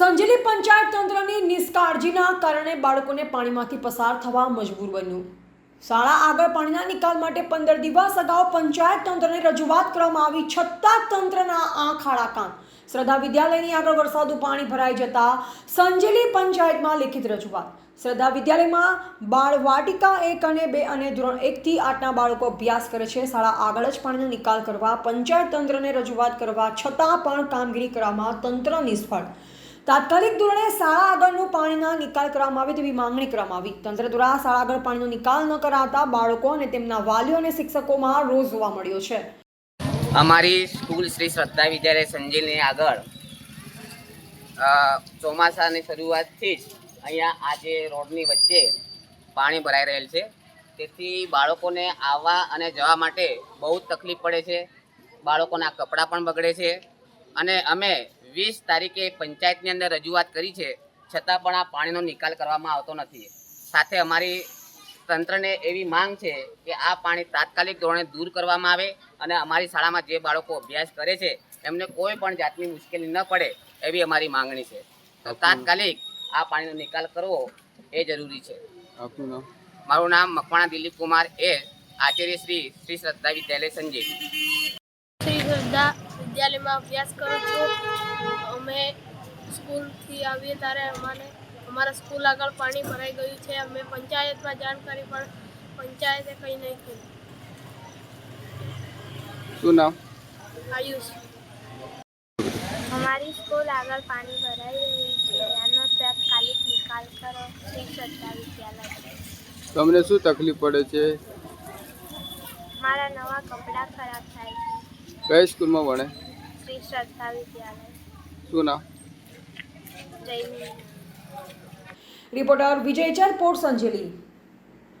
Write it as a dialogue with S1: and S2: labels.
S1: સંજેલી પંચાયત તંત્રની નિષ્કાળજીના કારણે બાળકોને પાણીમાંથી પસાર થવા મજબૂર બન્યું. શાળા આગળ પાણીના નિકાલ માટે પંદર દિવસ અગાઉ પંચાયત તંત્રને રજૂઆત કરવામાં આવી છતાં તંત્રના આંખ આડા કાન શ્રદ્ધા વિદ્યાલયની આગળ વરસાદનું પાણી ભરાઈ જતા સંજેલી પંચાયતમાં લેખિત રજૂઆત. શ્રદ્ધા વિદ્યાલયમાં બાળ વાટિકા એક અને બે અને ધોરણ એકથી આઠના બાળકો અભ્યાસ કરે છે. શાળા આગળ જ પાણીનો નિકાલ કરવા પંચાયત તંત્રને રજૂઆત કરવા છતાં પણ કામગીરી કરવામાં તંત્ર નિષ્ફળ. તાત્કાલિક ધોરણે શાળા આગળનું પાણીના નિકાલ કરવામાં આવે તેવી માંગણી કરવામાં આવી. તંત્ર દ્વારા શાળા આગળ પાણીનો નિકાલ ન કરાતા બાળકો અને તેમના વાલીઓ અને શિક્ષકોમાં રોષ જોવા મળ્યો છે.
S2: અમારી સ્કૂલ શ્રી શ્રદ્ધા વિદ્યાલય સંજીલની આગળ ચોમાસાની શરૂઆતથી જ અહીંયા આજે રોડની વચ્ચે પાણી ભરાઈ રહેલ છે. તેથી બાળકોને આવવા અને જવા માટે બહુ તકલીફ પડે છે. બાળકોના કપડાં પણ બગડે છે. અને અમે વીસ તારીખે પંચાયતની અંદર રજૂઆત કરી છે છતાં પણ આ પાણીનો નિકાલ કરવામાં આવતો નથી. સાથે અમારી તંત્રને એવી માંગ છે કે આ પાણી તાત્કાલિક ધોરણે દૂર કરવામાં આવે અને અમારી શાળામાં જે બાળકો અભ્યાસ કરે છે એમને કોઈ પણ જાતની મુશ્કેલી ન પડે એવી અમારી માંગણી છે. તો તાત્કાલિક આ પાણીનો નિકાલ કરવો એ જરૂરી છે. મારું નામ મકવાણા દિલીપ કુમાર એ આચાર્ય શ્રી શ્રી શ્રદ્ધા વિદ્યાલય સંજય
S3: શ્રી શ્રદ્ધા વિદ્યાલયમાં અભ્યાસ કરું છું. અમે સ્કૂલથી આવીએ ત્યારે અમારે અમારા સ્કૂલ આગળ પાણી ભરાઈ ગયું છે. અમે પંચાયતમાં જાણ કરી પણ પંચાયતે કંઈ નહીં કર્યું.
S4: શું નામ?
S3: આયુષ.
S5: અમારી સ્કૂલ આગળ પાણી ભરાઈ રહ્યું છે. આનો તાત્કાલિક નિકાલ કરો. શ્રી શ્રદ્ધા વિદ્યાલય.
S4: તમને શું તકલીફ પડે છે?
S5: મારા નવા કપડાં ખરાબ થાય છે.
S4: કઈ સ્કૂલમાં ભણે?
S5: શ્રી
S4: શું નામ?
S5: જય
S1: રિપોર્ટર વિજય ચાર પોર્ટ સંજેલી